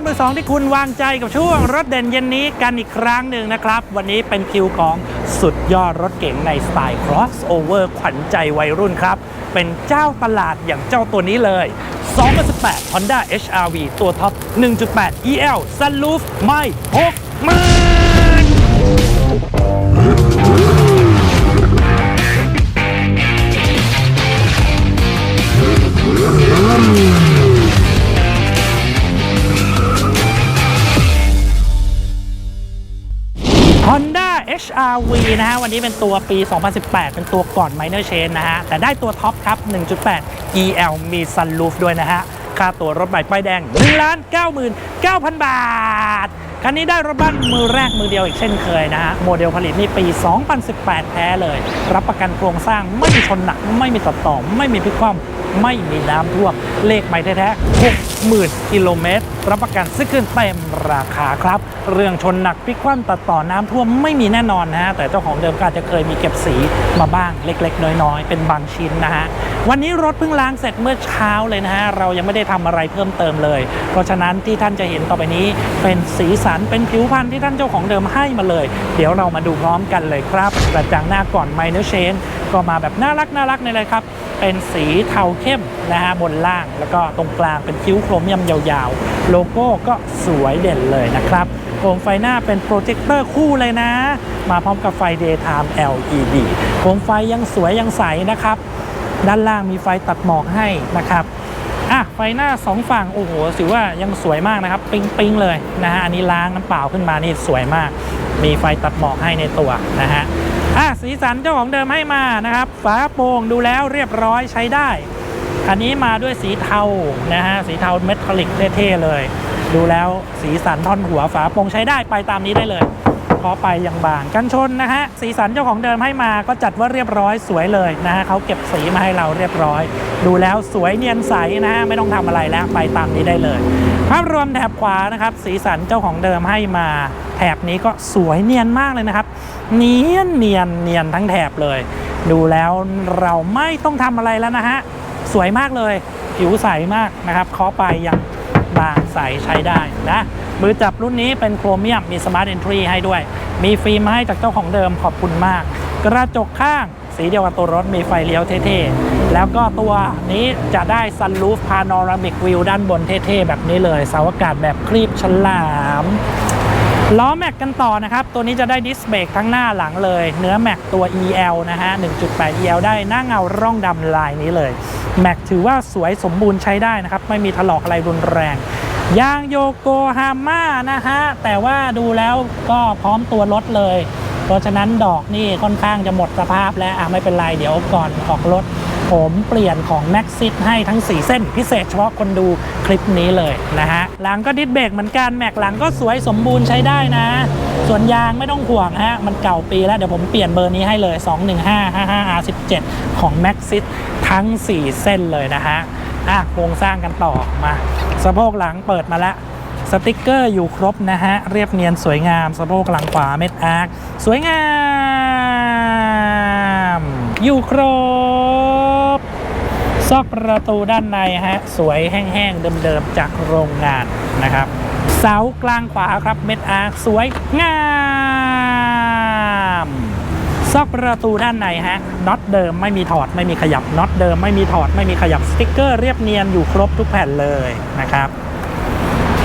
ถมือสองที่คุณวางใจกับช่วงรถเด่นเย็นนี้กันอีกครั้งหนึ่งนะครับ วันนี้เป็นคิวของสุดยอดรถเก๋งในสไตล์ crossover ขวัญใจวัยรุ่นครับ เป็นเจ้าตลาดอย่างเจ้าตัวนี้เลย 2018 Honda HRV ตัวท็อป 1.8 EL Sunroof ไม่6มืน HRV นะฮะวันนี้เป็นตัวปี 2018 เป็นตัวก่อน Minor Change นะฮะ แต่ได้ตัวท็อปครับ 1.8 EL มี Sunroof ด้วยนะฮะ ค่าตัวรถใหม่ป้ายแดง1ล้าน99,000 บาท คันนี้ได้รถบ้านมือแรกมือเดียวอีกเช่นเคยนะฮะ โมเดลผลิตนี่ปี 2018 แท้เลย รับประกันโครงสร้างไม่มีชนหนัก ไม่มีตัดต่อ ไม่มีพลิกคว่ำไม่มีน้ำท่วม เลขใหม่แท้ๆ60,000กิโลเมตร รับประกันซื้อคืนเต็มราคาครับ เรื่องชนหนักพิกคว่ำตัดต่อน้ำท่วมไม่มีแน่นอนนะฮะ แต่เจ้าของเดิมก็อาจจะเคยมีเก็บสีมาบ้างเล็กๆ น้อยๆ เป็นบางชิ้นนะฮะ วันนี้รถเพิ่งล้างเสร็จเมื่อเช้าเลยนะฮะ เรายังไม่ได้ทำอะไรเพิ่มเติมเลย เพราะฉะนั้นที่ท่านจะเห็นต่อไปนี้เป็นสีสันเป็นผิวพรรณที่ท่านเจ้าของเดิมให้มาเลย เดี๋ยวเรามาดูพร้อมกันเลยครับกระจังหน้าก่อนไมเนอร์เชนก็มาแบบน่ารักน่ารักนี่เลยครับ เป็นสีเทาเข้มนะฮะบนล่างแล้วก็ตรงกลางเป็นคิ้วโครเมียมยาวๆ โลโก้ก็สวยเด่นเลยนะครับโคมไฟหน้าเป็นโปรเจคเตอร์คู่เลยนะ มาพร้อมกับไฟ Daytime LED โคมไฟยังสวยยังใสนะครับ ด้านล่างมีไฟตัดหมอกให้นะครับอะไฟหน้าสองฝั่ง โอ้โหถือว่ายังสวยมากนะครับ ปิ๊งปิงๆเลยนะฮะ อันนี้ล้างน้ำเปล่าขึ้นมานี่สวยมาก มีไฟตัดหมอกให้ในตัวนะฮะอะสีสันเจ้าของเดิมให้มานะครับ ฝาโปร่งดูแล้วเรียบร้อยใช้ได้ คันนี้มาด้วยสีเทานะฮะสีเทาเมทัลลิกเท่ๆเลย ดูแล้วสีสันท่อนหัวฝาโปร่งใช้ได้ไปตามนี้ได้เลยพอไปยังบางกันชนนะฮะสีสันเจ้าของเดิมให้มาก็จัดว่าเรียบร้อยสวยเลยนะฮะเขาเก็บสีมาให้เราเรียบร้อย ดูแล้วสวยเนียนใสนะฮะไม่ต้องทำอะไรแล้วไปตามนี้ได้เลย ภาพรวมแถบขวานะครับ สีสันเจ้าของเดิมให้มา แถบนี้ก็สวยเนียนมากเลยนะครับ เนียนเนียนเนียนทั้งแถบเลย ดูแล้วเราไม่ต้องทำอะไรแล้วนะฮะ สวยมากเลย ผิวใสมากนะครับเคาะไปยังบางใสใช้ได้นะ มือจับรุ่นนี้เป็นโครเมียมมีสมาร์ทเอนทรีให้ด้วย มีฟิล์มาให้จากเจ้าของเดิมขอบคุณมาก กระจกข้างสีเดียวกับตัวรถมีไฟเลี้ยวเท่ๆ แล้วก็ตัวนี้จะได้ซันรูฟพา n น r a มิกวิวด้านบนเท่ๆ แบบนี้เลยเสาอากาศแบบคลีบฉลาม ล้อแม็กกันต่อนะครับ ตัวนี้จะได้ดิสเบรกทั้งหน้าหลังเลย เนื้อแม็กตัว EL นะฮะ 1.8 EL ได้หน้าเงาร่องดำลายนี้เลย แม็กถือว่าสวยสมบูรณ์ใช้ได้นะครับ ไม่มีถลอกอะไรรุนแรง ยางโยโกฮาม่านะฮะ แต่ว่าดูแล้วก็พร้อมตัวรถเลย เพราะฉะนั้นดอกนี่ค่อนข้างจะหมดสภาพแล้วอะไม่เป็นไรเดี๋ยวก่อนออกรถ ผมเปลี่ยนของ Maxit ให้ทั้ง 4 เส้น พิเศษเฉพาะคนดูคลิปนี้เลยนะฮะหลังก็ดิสเบรกเหมือนกันแม็กหลังก็สวยสมบูรณ์ใช้ได้นะ ส่วนยางไม่ต้องห่วงฮะมันเก่าปีแล้วเดี๋ยวผมเปลี่ยนเบอร์นี้ให้เลย 21555R17 ของ Maxit ทั้ง 4 เส้นเลยนะฮะอะโครงสร้างกันต่อมาสะโพกหลังเปิดมาแล้วสติกเกอร์อยู่ครบนะฮะ เรียบเนียนสวยงาม สะโพกหลังขวาเม็ดอาร์คสวยงาม อยู่ครบ ซอกประตูด้านในฮะสวยแห้งๆเดิมๆจากโรงงานนะครับ เสากลางขวาครับเม็ดอาร์สวยงามซอกประตูด้านในฮะน็อตเดิมไม่มีถอดไม่มีขยับน็อตเดิมไม่มีถอดไม่มีขยับสติ๊กเกอร์เรียบเนียนอยู่ครบทุกแผ่นเลยนะครับ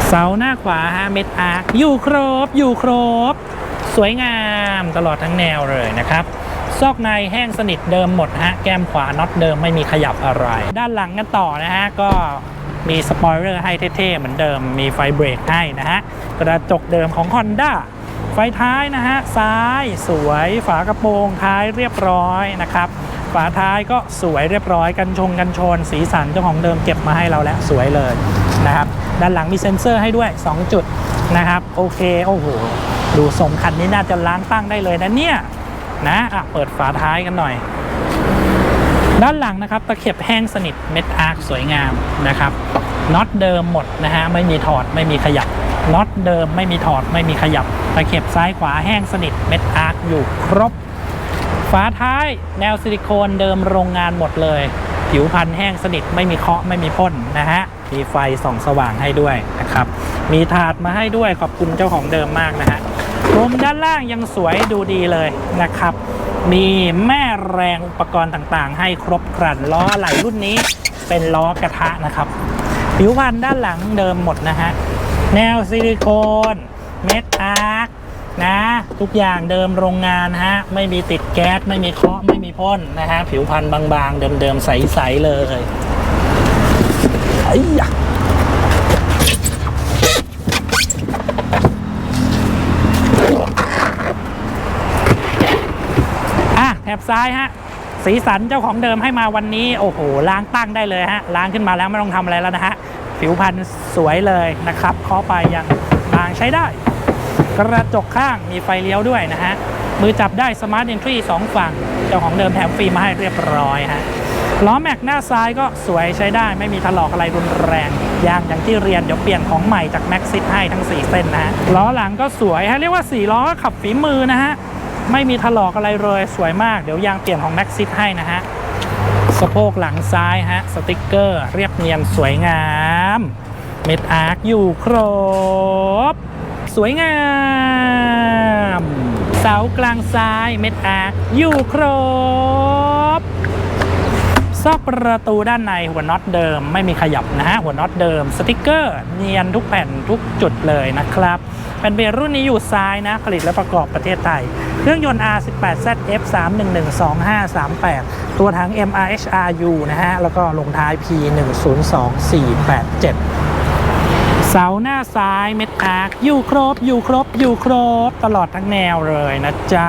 เสาหน้าขวาฮะเม็ดอาร์อยู่ครบอยู่ครบ สวยงามตลอดทั้งแนวเลยนะครับ ซอกในแห้งสนิทเดิมหมดฮะแก้มขวาน็อตเดิมไม่มีขยับอะไร ด้านหลังกันต่อนะฮะก็มีสปอยเลอร์ให้เท่ๆ เหมือนเดิมมีไฟเบรกให้นะฮะกระจกเดิมของ Honda ไฟท้ายนะฮะซ้ายสวยฝากระโปรงท้ายเรียบร้อยนะครับฝาท้ายก็สวยเรียบร้อยกันชงกันชน สีสันเจ้าของเดิมเก็บมาให้เราแล้วสวยเลยนะครับด้านหลังมีเซ็นเซอร์ให้ด้วย 2 จุดนะครับโอเคโอ้โหดูทรงคันนี้น่าจะล้างตั้งได้เลยนะเนี่ย นะอะเปิดฝาท้ายกันหน่อย ด้านหลังนะครับตะเข็บแห้งสนิทเม็ดอาร์คสวยงามนะครับน็อตเดิมหมดนะฮะไม่มีถอดไม่มีขยับน็อตเดิมไม่มีถอดไม่มีขยับตะเข็บซ้ายขวาแห้งสนิทเม็ดอาร์คอยู่ครบฝาท้ายแนวซิลิโคนเดิมโรงงานหมดเลย ผิวพันธุ์แห้งสนิทไม่มีเคาะไม่มีพ่นนะฮะมีไฟส่องสว่างให้ด้วยนะครับ มีถาดมาให้ด้วยขอบคุณเจ้าของเดิมมากนะฮะ พรมด้านล่างยังสวยดูดีเลยนะครับ มีแม่แรงอุปกรณ์ต่างๆ ให้ครบครันล้อไหลรุ่นนี้เป็นล้อกระทะนะครับผิวพันธุ์ด้านหลังเดิมหมดนะฮะแนวซิลิโคนเม็ดอาร์คนะทุกอย่างเดิมโรงงานฮะไม่มีติดแก๊สไม่มีเคาะไม่มีพ่นนะฮะผิวพันธุ์บางๆ เดิมๆใสๆเลยไอ้ยะอะแถ บซ้ายฮะสีสันเจ้าของเดิมให้มาวันนี้โอ้โหล้างตั้งได้เลยฮะล้างขึ้นมาแล้วไม่ต้องทำอะไรแล้วนะฮะผิวพรรณสวยเลยนะครับเคาะไปยังบางใช้ได้ กระจกข้างมีไฟเลี้ยวด้วยนะฮะมือจับได้สมาร์ท e อนทรีสองฝั่ง เจ้าของเดิมแถมฟรีมาให้เรียบร้อยฮะล้อแม็กหน้าซ้ายก็สวยใช้ได้ ไม่มีถลอกอะไรรุนแรงยางอย่างที่เรียนเดี๋ยวเปลี่ยนของใหม่จากแม็กซิตให้ทั้ง 4 เส้นนะฮะล้อหลังก็สวยฮะเรียกว่า 4 ล้อขับฝีมือนะฮะ ไม่มีถลอกอะไรเลยสวยมากเดี๋ยวยางเปลี่ยนของแม็กซิตให้นะฮะสะโพกหลังซ้ายฮะสติกเกอร์เรียบเนียนสวยงาม เม็ดอาร์คอยู่ครบ สวยงามเสากลางซ้ายเม็ดอาร์คอยู่ครบ ซอกประตูด้านในหัวน็อตเดิมไม่มีขยับนะฮะหัวน็อตเดิมสติกเกอร์เนียนทุกแผ่นทุกจุดเลยนะครับเป็นเบรรุ่นนี้อยู่ซ้ายนะผลิตและประกอบประเทศไทย เครื่องยนต์ R18ZF 3112538 ตัวถัง MRHRU นะฮะแล้วก็ลงท้าย P102487 เสาหน้าซ้ายเม็ดอาร์คอยู่ครบ อยู่ครบ อยู่ครบ ตลอดทั้งแนวเลยนะจ๊ะ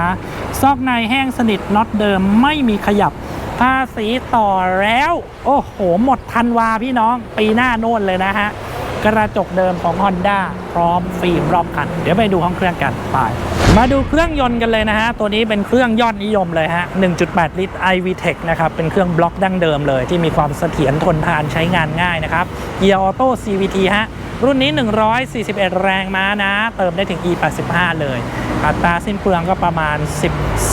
ซอกในแห้งสนิทน็อตเดิมไม่มีขยับ ภาษีต่อแล้ว โอ้โห หมดทันวาพี่น้องปีหน้าโน่นเลยนะฮะ กระจกเดิมของ Honda พร้อมฟิล์มรอบคัน เดี๋ยวไปดูห้องเครื่องกันไปมาดูเครื่องยนต์กันเลยนะฮะ ตัวนี้เป็นเครื่องยอดนิยมเลยฮะ 1.8 ลิตร iVTEC นะครับ เป็นเครื่องบล็อกดั้งเดิมเลย ที่มีความเสถียรทนทานใช้งานง่ายนะครับ Gear Auto CVT ฮะ รุ่นนี้ 141 แรงม้านะ เติมได้ถึง E85 เลย อัตราสิ้นเปลืองก็ประมาณ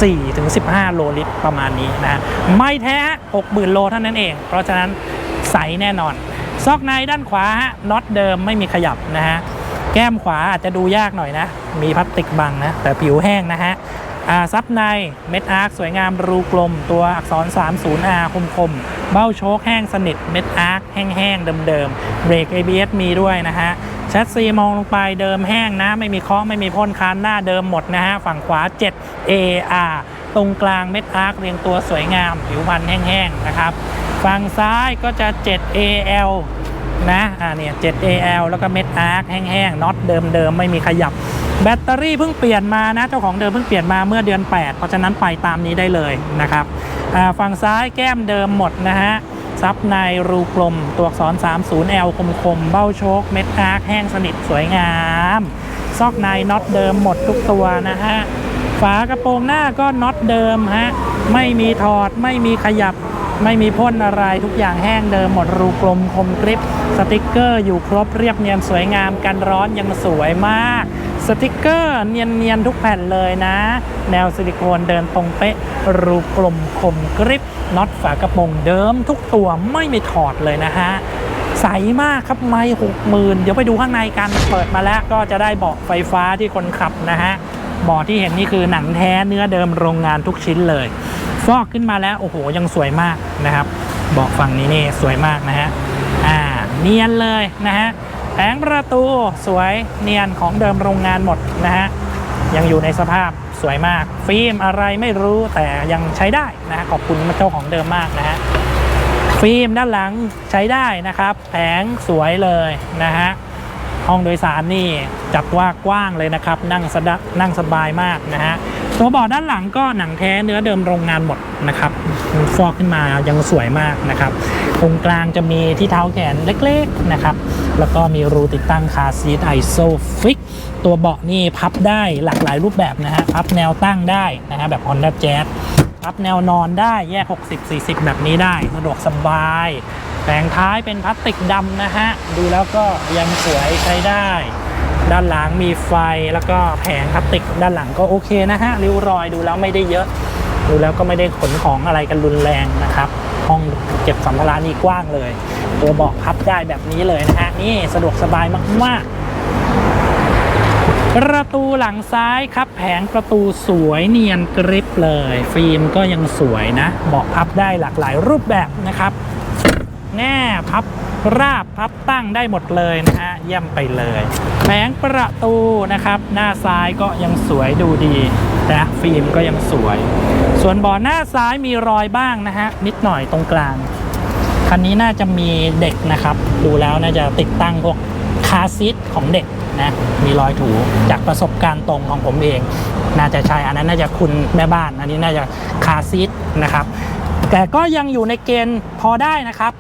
14-15 โลลิตรประมาณนี้นะ ไม่แท้ 60,000 โลเท่านั้นเอง เพราะฉะนั้นใสแน่นอน ซอกในด้านขวาน็อตเดิมไม่มีขยับนะฮะ แก้มขวาอาจจะดูยากหน่อยนะ มีพลาสติกบังนะ แต่ผิวแห้งนะฮะ ซับในเม็ดอาร์คสวยงามรูกลม ตัวอักษร 30R คมคมเบ้าโชคแห้งสนิทเม็ดอาร์คแห้งๆเดิมๆเบรก ABS มีด้วยนะฮะแชสซีมองลงไปเดิมแห้งนะ ไม่มีเคาะไม่มีพ่นคานหน้าเดิมหมดนะฮะ ฝั่งขวา 7AR ตรงกลางเม็ดอาร์คเรียงตัวสวยงาม ผิวพันธุ์แห้งๆนะครับ ฝั่งซ้ายก็จะ 7AL นะ อ่าเนี่ย 7AL แล้วก็เม็ดอาร์คแห้งๆน็อตเดิมๆไม่มีขยับ แบตเตอรี่เพิ่งเปลี่ยนมานะเจ้าของเดิมเพิ่งเปลี่ยนมาเมื่อเดือน 8 เพราะฉะนั้นไปตามนี้ได้เลยนะครับฝั่งซ้ายแก้มเดิมหมดนะฮะซับในรูกลม ตัวอักษร 30L คมๆเบ้าโชคเม็ดอาร์คแห้งสนิทสวยงาม ซอกในน็อตเดิมหมดทุกตัวนะฮะฝากระโปรงหน้าก็น็อตเดิมฮะไม่มีถอดไม่มีขยับไม่มีพ่นอะไรทุกอย่างแห้งเดิมหมดรูกลมคมกริปสติกเกอร์อยู่ครบเรียบเนียนสวยงามกันร้อนยังสวยมาก สติกเกอร์เนียนๆทุกแผ่นเลยนะ แนวซิลิโคนเดินตรงเป๊ะ รูกลมคมกริปน็อตฝากระโปรงเดิมทุกตัวไม่มีถอดเลยนะฮะใสมากครับไม่หกหมื่นเดี๋ยวไปดูข้างในกันเปิดมาแล้วก็จะได้เบาะไฟฟ้าที่คนขับนะฮะเบาะที่เห็นนี่คือหนังแท้เนื้อเดิมโรงงานทุกชิ้นเลย ฟอกขึ้นมาแล้วโอ้โหยังสวยมากนะครับเบาะฝั่งนี้นี่สวยมากนะฮะอ่าเนียนเลยนะฮะ แผงประตูสวยเนียนของเดิมโรงงานหมดนะฮะยังอยู่ในสภาพสวยมาก ฟิล์มอะไรไม่รู้แต่ยังใช้ได้นะฮะขอบคุณเจ้าของเดิมมากนะฮะฟิล์มด้านหลังใช้ได้นะครับ แผงสวยเลยนะฮะ ห้องโดยสารนี่จับว่ากว้างเลยนะครับ นั่งสะดนั่งสบายมากนะฮะตัวเบาะด้านหลังก็หนังแท้เนื้อเดิมโรงงานหมดนะครับ ฟอกขึ้นมายังสวยมากนะครับ ตรงกลางจะมีที่เท้าแขนเล็กๆนะครับ แล้วก็มีรูติดตั้งคาซีทไอโซฟิกตัวเบาะนี่พับได้หลากหลายรูปแบบนะฮะพับแนวตั้งได้นะฮะแบบ Honda Jazz พับแนวนอนได้แยก 60-40 แบบนี้ได้สะดวกสบาย แผงท้ายเป็นพลาสติกดำนะฮะ ดูแล้วก็ยังสวยใช้ได้ ด้านหลังมีไฟแล้วก็แผงพลาสติกด้านหลังก็โอเคนะฮะริ้วรอยดูแล้วไม่ได้เยอะ ดูแล้วก็ไม่ได้ขนของอะไรกันรุนแรงนะครับ ห้องเก็บสัมภาระนี่กว้างเลย ตัวเบาะพับได้แบบนี้เลยนะฮะ นี่สะดวกสบายมากๆประตูหลังซ้ายครับแผงประตูสวยเนียนกริบเลย ฟิล์มก็ยังสวยนะเบาะพับได้หลากหลายรูปแบบนะครับ แง่พับราบพับตั้งได้หมดเลยนะฮะเยี่ยมไปเลยแผงประตูนะครับ หน้าซ้ายก็ยังสวยดูดีนะฟิล์มก็ยังสวย ส่วนเบาะหน้าซ้ายมีรอยบ้างนะฮะนิดหน่อยตรงกลางคันนี้น่าจะมีเด็กนะครับ ดูแล้วน่าจะติดตั้งพวกคาซีทของเด็กนะมีรอยถูจากประสบการณ์ตรงของผมเอง น่าจะใช่อันนั้นน่าจะคุณแม่บ้าน อันนี้น่าจะคาซีทนะครับ แต่ก็ยังอยู่ในเกณฑ์พอได้นะครับ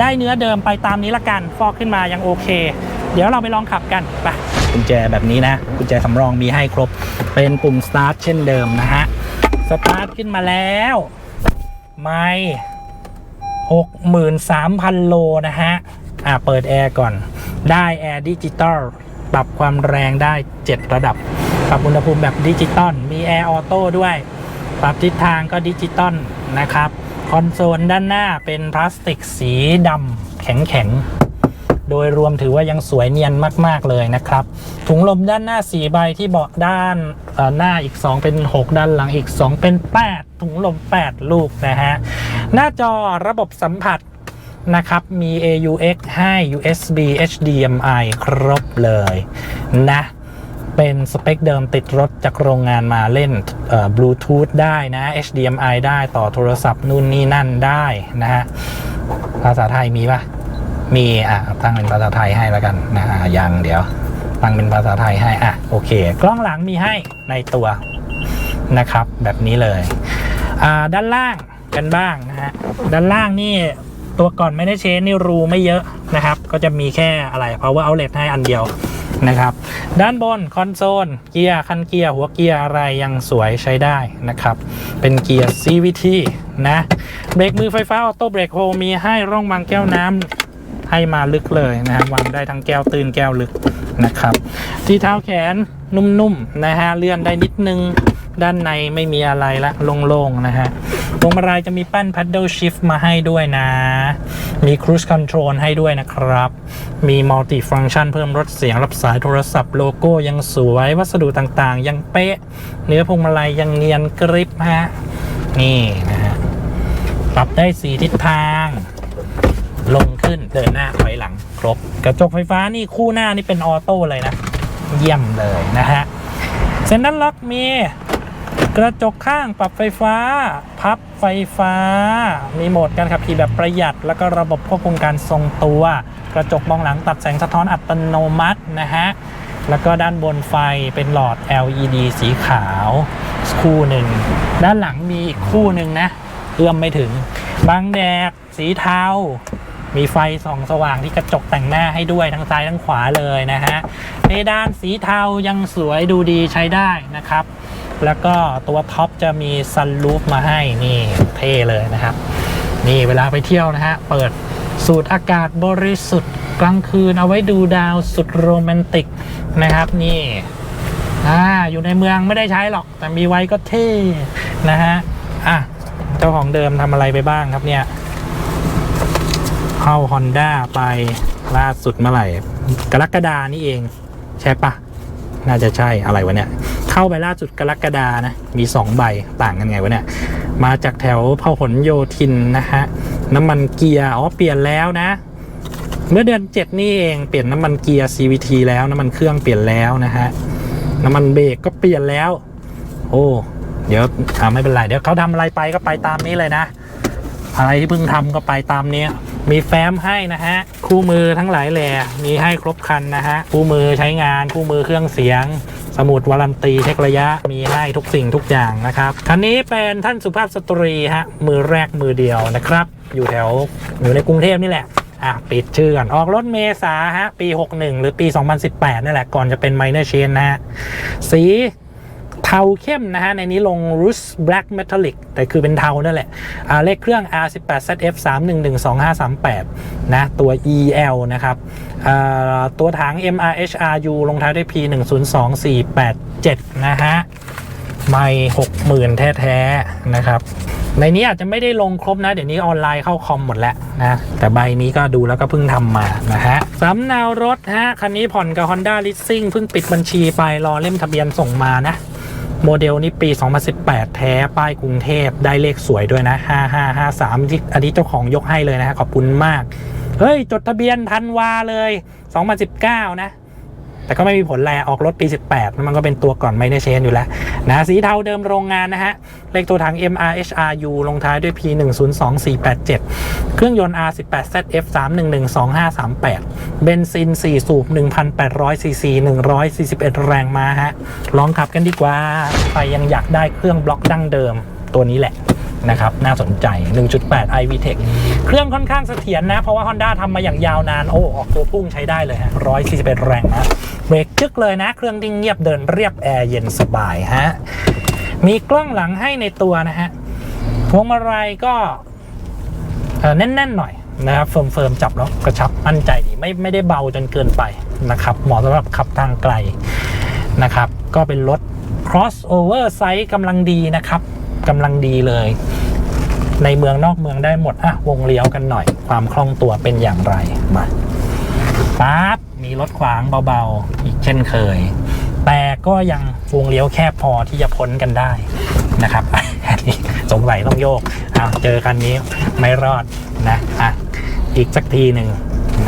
ได้เนื้อเดิมไปตามนี้ละกัน ฟอกขึ้นมายังโอเค เดี๋ยวเราไปลองขับกันไปกุญแจแบบนี้นะกุญแจสำรองมีให้ครบ เป็นปุ่มสตาร์ทเช่นเดิมนะฮะสตาร์ทขึ้นมาแล้วไม่63,000โลนะฮะอ่าเปิดแอร์ก่อนได้แอร์ดิจิตอลปรับความแรงได้ 7 ระดับ ปรับอุณหภูมิแบบดิจิตอลมีแอร์ออโต้ด้วย ปรับทิศทางก็ดิจิตอลนะครับ คอนโซลด้านหน้าเป็นพลาสติกสีดำแข็งๆ โดยรวมถือว่ายังสวยเนียนมากๆเลยนะครับ ถุงลมด้านหน้า 4 ใบที่เบาะด้านหน้าอีก 2 เป็น 6 ด้านหลังอีก 2 เป็น 8 ถุงลม 8 ลูกนะฮะ หน้าจอระบบสัมผัสนะครับ มี AUX ให้ USB HDMI ครบเลยนะ เป็นสเปคเดิมติดรถจากโรงงานมาเล่นบลูทูธได้นะ HDMI ได้ต่อโทรศัพท์นู่นนี่นั่นได้นะฮะภาษาไทยมีปะมีอะตั้งเป็นภาษาไทยให้แล้วกันนะอะยังเดี๋ยว ตั้งเป็นภาษาไทยให้อะโอเค กล้องหลังมีให้ในตัวนะครับ แบบนี้เลยอ่าด้านล่างกันบ้างนะฮะด้านล่างนี่ตัวก่อนไม่ได้เชนนี่รูไม่เยอะนะครับ ก็จะมีแค่อะไร power outlet ให้อันเดียว นะครับ ด้านบนคอนโซลเกียร์คันเกียร์หัวเกียร์อะไรยังสวยใช้ได้นะครับ เป็นเกียร์ CVT นะเบรกมือไฟฟ้าออโต้เบรกโฮมีให้ร่องวางแก้วน้ำให้มาลึกเลยนะครับวางได้ทั้งแก้วตื่นแก้วลึกนะครับ ที่เท้าแขนนุ่มๆนะฮะเลื่อนได้นิดนึง ด้านในไม่มีอะไรละโล่งๆนะฮะพวงมาลัยจะมีแป้น paddle shift มาให้ด้วยนะ มี cruise control ให้ด้วยนะครับ มี multi function เพิ่มลดเสียงรับสายโทรศัพท์โลโก้ยังสวย วัสดุต่างๆ ยังเป๊ะ เนื้อพวงมาลัยยังเนียนกริบฮะ นี่นะฮะ ปรับได้สีทิศทาง ลงขึ้นเดินหน้าถอยหลังครบ กระจกไฟฟ้านี่คู่หน้านี่เป็นออโต้เลยนะ เยี่ยมเลยนะฮะเซ็นทรัลล็อกมี กระจกข้างปรับไฟฟ้า พับไฟฟ้า มีโหมดการขับขี่แบบประหยัด แล้วก็ระบบควบคุมการทรงตัว กระจกมองหลังตัดแสงสะท้อนอัตโนมัตินะฮะแล้วก็ด้านบนไฟเป็นหลอด LED สีขาวคู่หนึ่ง ด้านหลังมีอีกคู่หนึ่งนะ เอื้อมไม่ถึง บังแดดสีเทา มีไฟส่องสว่างที่กระจกแต่งหน้าให้ด้วยทั้งซ้ายทั้งขวาเลยนะฮะเพดานสีเทายังสวยดูดีใช้ได้นะครับ แล้วก็ตัวท็อปจะมีซันรูฟมาให้นี่เท่เลยนะครับ นี่เวลาไปเที่ยวนะฮะ เปิดสูดอากาศบริสุทธิ์กลางคืนเอาไว้ดูดาวสุดโรแมนติกนะครับนี่อ่าอยู่ในเมืองไม่ได้ใช้หรอก แต่มีไว้ก็เท่นะฮะอะเจ้าของเดิมทำอะไรไปบ้างครับเนี่ยเข้า Honda ไปล่าสุดเมื่อไหร่ กรกฎานี่เอง ใช่ปะน่าจะใช่อะไรวะเนี่ย เข้าไปล่าสุดกรกฎานะ มี 2 ใบต่างกันไงวะเนี่ย มาจากแถวพหลโยธินนะฮะ น้ำมันเกียร์ อ๋อ เปลี่ยนแล้วนะ เมื่อเดือน 7 นี่เอง เปลี่ยนน้ำมันเกียร์ CVT แล้ว น้ำมันเครื่องเปลี่ยนแล้วนะฮะ น้ำมันเบรกก็เปลี่ยนแล้ว โอ้ เดี๋ยวไม่เป็นไร เดี๋ยวเขาทำอะไรไปก็ไปตามนี้เลยนะ อะไรที่เพิ่งทำก็ไปตามนี้มีแฟ้มให้นะฮะ คู่มือทั้งหลายแหล่มีให้ครบคันนะฮะ คู่มือใช้งาน คู่มือเครื่องเสียง สมุดวารันตีเช็คระยะ มีให้ทุกสิ่งทุกอย่างนะครับ คันนี้เป็นท่านสุภาพสตรีฮะ มือแรกมือเดียวนะครับ อยู่แถวอยู่ในกรุงเทพนี่แหละอะปิดชื่อก่อนออกรถเมษาฮะ ปี 61 หรือปี 2018นี่แหละ ก่อนจะเป็น minor chain นะฮะ สีาเข้มนะฮะ ในนี้ลง Rus Black Metallic แต่คือเป็นเทานั่นแหละเลขเครื่อง R18ZF 3112538 นะ ตัว EL นะครับตัวถัง MRHRU ลงท้ายด้วย P102487 นะฮะ ไม่60,000 แท้ๆ นะครับในนี้อาจจะไม่ได้ลงครบนะ เดี๋ยวนี้ออนไลน์เข้าคอมหมดแล้วนะ แต่ใบนี้ก็ดูแล้วก็เพิ่งทำมานะฮะสำเนารถฮะ คันนี้ผ่อนกับ Honda Leasing เพิ่งปิดบัญชีไปรอเล่มทะเบียนส่งมานะ โมเดลนี้ปี 2018 แท้ป้ายกรุงเทพได้เลขสวยด้วยนะ 5553ที่อันนี้เจ้าของยกให้เลยนะฮะขอบคุณมาก เฮ้ย จดทะเบียนทันวาเลย 2019 นะ แต่ก็ไม่มีผลแลออกรถปี 18 มันก็เป็นตัวก่อนไม่ได้เชนอยู่แล้วนะสีเทาเดิมโรงงานนะฮะ เลขตัวถัง MRHRU ลงท้ายด้วย P102487 เครื่องยนต์ R18ZF 3112538 เบนซิน 4 สูบ 1,800 ซีซี 141 แรงม้าฮะ ลองขับกันดีกว่า ใครยังอยากได้เครื่องบล็อกดั้งเดิมตัวนี้แหละ นะครับน่าสนใจ 1.8 iVTEC เครื่องค่อนข้างเสถียรนะ เพราะว่า Honda ทำมาอย่างยาวนาน โอ้ ออกตัวพุ่งใช้ได้เลยฮะ141 แรงนะเบรกจึกเลยนะ เครื่องดิ้งเงียบเดินเรียบแอร์เย็นสบายฮะ มีกล้องหลังให้ในตัวนะฮะพวงมาลัยก็เออแน่นๆหน่อยนะครับเฟิร์มๆจับแล้วกระชับมั่นใจดีไม่ไม่ได้เบาจนเกินไปนะครับเหมาะสำหรับขับทางไกลนะครับ ก็เป็นรถ crossover ไซส์กำลังดีนะครับ กำลังดีเลย ในเมืองนอกเมืองได้หมดอะวงเลี้ยวกันหน่อย ความคล่องตัวเป็นอย่างไรมาปั๊บมีรถขวางเบาๆ อีกเช่นเคย แต่ก็ยังวงเลี้ยวแคบพอที่จะพ้นกันได้นะครับอันนี้สงสัยต้องโยกอ้าวเจอคันนี้ไม่รอดนะอะอีกสักทีหนึ่ง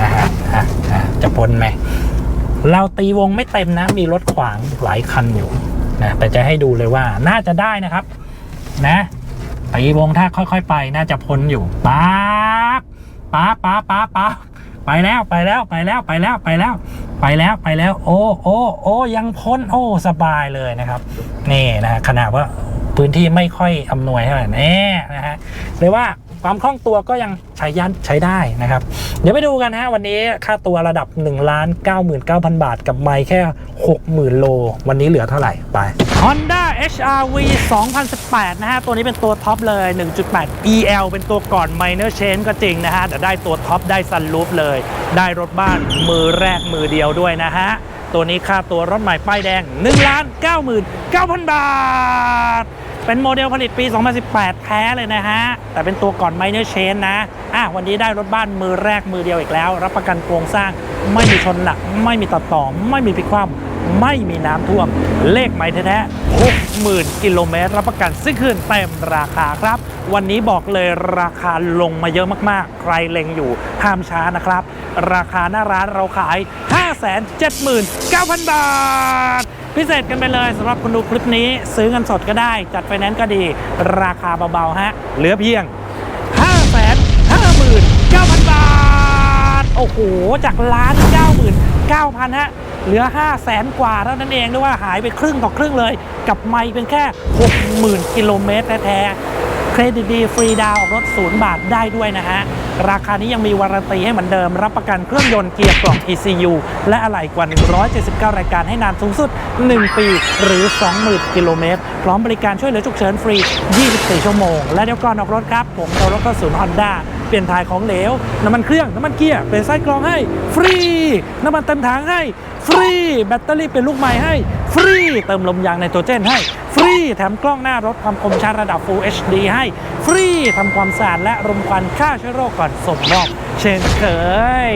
นะฮะอะอะจะพ้นไหมเราตีวงไม่เต็มนะ มีรถขวางหลายคันอยู่นะแต่จะให้ดูเลยว่าน่าจะได้นะครับ นะตีวงถ้าค่อยๆ ไปน่าจะพ้นอยู่ป๊าบป๊าบป๊าบป๊าบป๊าบไปแล้วไปแล้วไปแล้วไปแล้วไปแล้ว ไปแล้วไปแล้ว โอ้โอ้โอ้ยังพ้นโอ้สบายเลยนะครับ นี่นะขนาดว่าพื้นที่ไม่ค่อยอำนวยเท่าไหร่แน่นะฮะเลยว่าความคล่องตัวก็ยังใช้ยันใช้ได้นะครับ เดี๋ยวไปดูกันนะฮะวันนี้ค่าตัวระดับ1ล้าน99,000บาทกับไมค์แค่ 60,000 โล วันนี้เหลือเท่าไหร่ไป Honda HRV 2018 นะฮะ ตัวนี้เป็นตัวท็อปเลย 1.8 EL เป็นตัวก่อน Minor Change ก็จริงนะฮะ แต่ได้ตัวท็อปได้ซันรูฟเลย ได้รถบ้านมือแรกมือเดียวด้วยนะฮะ ตัวนี้ค่าตัวรถใหม่ป้ายแดง 1,99,000 บาท เป็นโมเดลผลิตปี 2018 แท้เลยนะฮะ แต่เป็นตัวก่อน Minor Change นะ อะ วันนี้ได้รถบ้านมือแรกมือเดียวอีกแล้ว รับประกันโครงสร้าง ไม่มีชนหนัก ไม่มีตัดต่อ ไม่มีพลิกคว่ำ ไม่มีน้ำท่วม เลขไม่แท้ๆ60,000 กิโลเมตร รับประกันซึ่งคืนเต็มราคาครับ วันนี้บอกเลยราคาลงมาเยอะมากๆ ใครเล็งอยู่ห้ามช้านะครับ ราคาหน้าร้านเราขาย 579,000 บาท พิเศษกันไปเลยสำหรับคนดูคลิปนี้ ซื้อเงินสดก็ได้ จัดไฟแนนซ์ก็ดี ราคาเบาๆฮะ เหลือเพียง 559,000 บาท โอ้โห จากล้าน 99,000 ฮะ เหลือ 5 0 0แสนกว่าเท่านั้นเองด้วยว่าหายไปครึ่งต่อครึ่งเลย กับไม่เป็นแค่ 60,000 กิโลเมตรแท้ๆเครดิตดีฟรีดาวออกรถศูนย์บาทได้ด้วยนะฮะ ราคานี้ยังมีวารันตีให้เหมือนเดิม รับประกันเครื่องยนต์เกียร์กล่อง ECU และอะไหล่กว่า 179 รายการให้นานสูงสุด 1 ปีหรือ 20,000 กิโลเมตร พร้อมบริการช่วยเหลือฉุกเฉินฟรี 24 ชั่วโมง และเดี๋ยวก่อนออกรถครับ ผมเรารถก็ศูนย์ฮอนด้า เปลี่ยนถ่ายของเหลว น้ำมันเครื่อง น้ำมันเกียร์ เปลี่ยนไส้กรองให้ ฟรี น้ำมันเต็มถังให้ ฟรี แบตเตอรี่เป็นลูกใหม่ให้ ฟรี เติมลมยางไนโตรเจนให้ ฟรี แถมกล้องหน้ารถความคมชัดระดับ Full HD ให้ ฟรี ทำความสะอาดและรมควันฆ่าเชื้อโรคก่อนส่งมอบเช่นเคย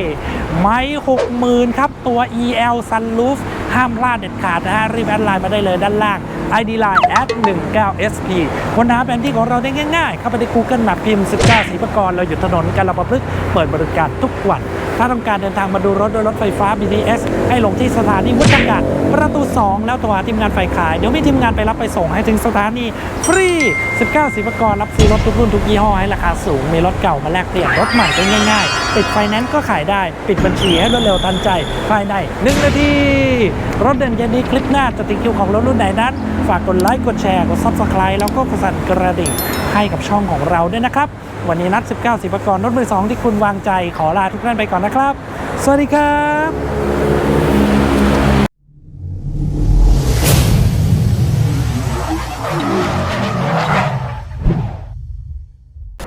ไม่หกหมื่นครับ ตัว EL Sunroof ห้ามพลาดเด็ดขาดนะฮะรีบแอดไลน์มาได้เลยด้านล่าง ID Line at 19SP ค้นหาแผนที่ของเราได้ง่ายๆ เข้าไปใน Google Map พิมพ์ 19สีประกรณ์เราอยู่ถนนกาลประพฤกษ์เปิดบริการทุกวัน ถ้าต้องการเดินทางมาดูรถโดยรถไฟฟ้า BTS ให้ลงที่สถานีวุฒิการประตู 2 แล้วโทรหาทีมงานฝ่ายขาย เดี๋ยวมีทีมงานไปรับไปส่งให้ถึงสถานีฟรี 19สีประกรรับซื้อรถทุกรุ่นทุกยี่ห้อให้ราคาสูง มีรถเก่ามาแลกเปลี่ยนรถใหม่ได้ง่ายๆ ติดไฟแนนซ์ก็ขายได้ ปิดบัญชีให้รวดเร็วทันใจ ภายใน 1 นาที รถเด่นเย็นนี้คลิปหน้าจะติดคิวของรถรุ่นไหนนั้น ฝากกดไลค์กดแชร์กด Subscribe แล้วก็กดสั่นกระดิ่งให้กับช่องของเราด้วยนะครับ วันนี้นัด 19 สิบประกรณ์รถมือสองที่คุณวางใจขอลาทุกท่านไปก่อนนะครับ สวัสดีครับ